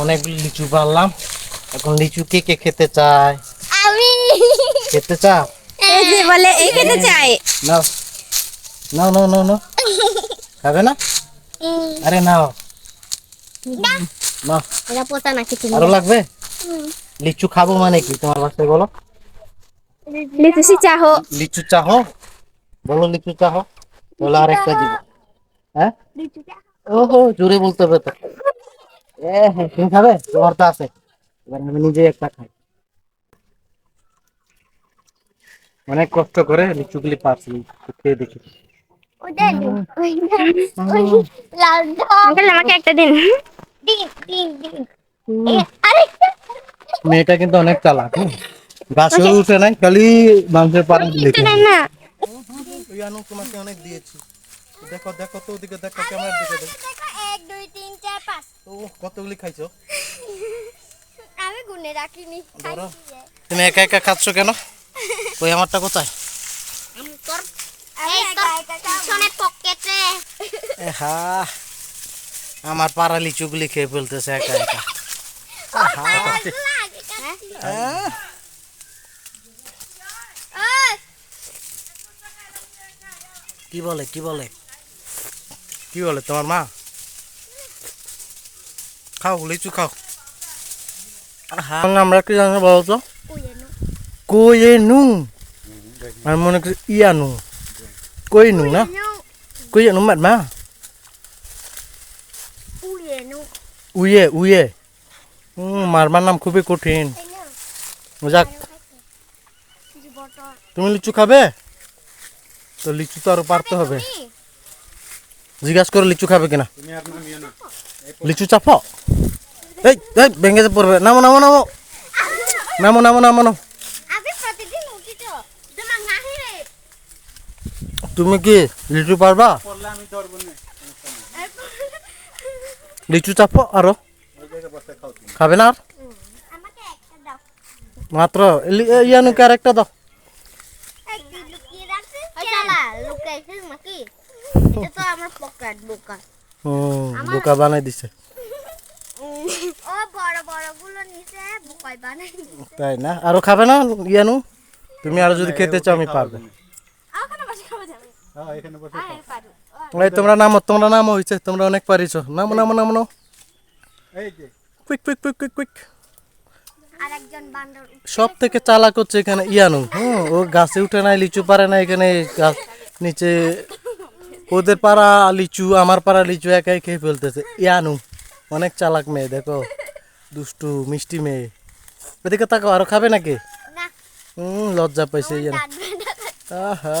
অনেকগুলো লিচু পারলাম। এখন লিচু কে কে খেতে চায়? আমি। খেতে চাও? এই যে বলে এই খেতে চাই নাও। নাও নাও নাও নাও। খাবে না? আরে নাও। নাও। এটা পোতা না কিছু আরও লাগবে? লিচু খাব মানে কি? তোমার বাসায় বলো। লিচু চাহো। লিচু চাহো? বলো লিচু চাহো। তাহলে আর একটা দিব। হ্যাঁ? ওহো জোরে বলতে হবে তো। তুমি খাবে তোমার তো আছে। এবার আমি নিজে একটা খাই। অনেক কষ্ট করে লিচুগুলি পাচ্ছি খেয়ে দেখি। ওটা দিন আমাকে একটা দিন। দিন দিন দিন। আরেকটা মেয়েটা কিন্তু অনেক চালাক হুম। গাছে উঠে নাই খালি মাংসের পাড়া তোমাকে অনেক দিয়েছি। দেখো দেখো তো ওদিকে দেখো ক্যামেরার দিকে দেখো। দেখো এক দুই তিন পাঁচ ও কতগুলি খাইছো? আমি গুনে রাখিনি ধরো। তুমি একা একা খাচ্ছ কেন? ওই আমারটা কোথায়? তোর এই তোর পিছনে পকেটে। এ হা আমার পাড়া লিচুগুলি খেয়ে ফেলতেছে একা একা। আহ, কি বলে কি বলে? কি বলে তোমার মা? খাও লিচু খাও। হ্যাঁ আমরা কি জানো বলো তো? কোয়েনু। আর মনে করি ইয়ানু। কোয়েনু না? কোয়েনু। মাত মা। উয়ে উয়ে। হুম মারবার নাম খুবই কঠিন। যাক। তুমি লিচু খাবে? তো লিচু তো আরও পারতে হবে। জিজ্ঞাসা করে লিচু খাবে কিনা। লিচু চাপো? এই এই ভেঙে যে পড়বে। নামো নামো নামো। নামো নামো নামো নামো। আমি প্রতিদিন উঠি তো। তোমার নাহি রে। তুমি কি লিচু পারবা? লিচু চাপো আরও। খাবে না আর? আমাকে একটা দাও। মাত্র ইয়ানুকে আর একটা দাও। এই তুই লুকিয়ে রাখছিস শালা লুকাইছিস নাকি এটা তো আমার পকেট বোকা হুম বোকা বানাই দিছে ও বড় বড় নিচে বোকাই বানাই তাই না? আরও খাবে না ইয়ানু? তুমি আরও যদি খেতে চাও আমি পারব। হ্যাঁ এই তোমরা নামো তোমরা নামো হয়েছে তোমরা অনেক পারিছো। নামো নামো নামো নামো। Quick quick quick quick quick সব থেকে চালাক হচ্ছে এখানে ইয়ানু। হুম ও গাছে উঠে নাই লিচু পারে না এখানে গাছ নিচে ওদের পাড়া লিচু আমার পাড়া লিচু একাই খেয়ে ফেলতেছে। ইয়ানু অনেক চালাক মেয়ে দেখো। দুষ্টু মিষ্টি মেয়ে। এদিকে তাকে আরও খাবে নাকি? লজ্জা পাইছে আহা।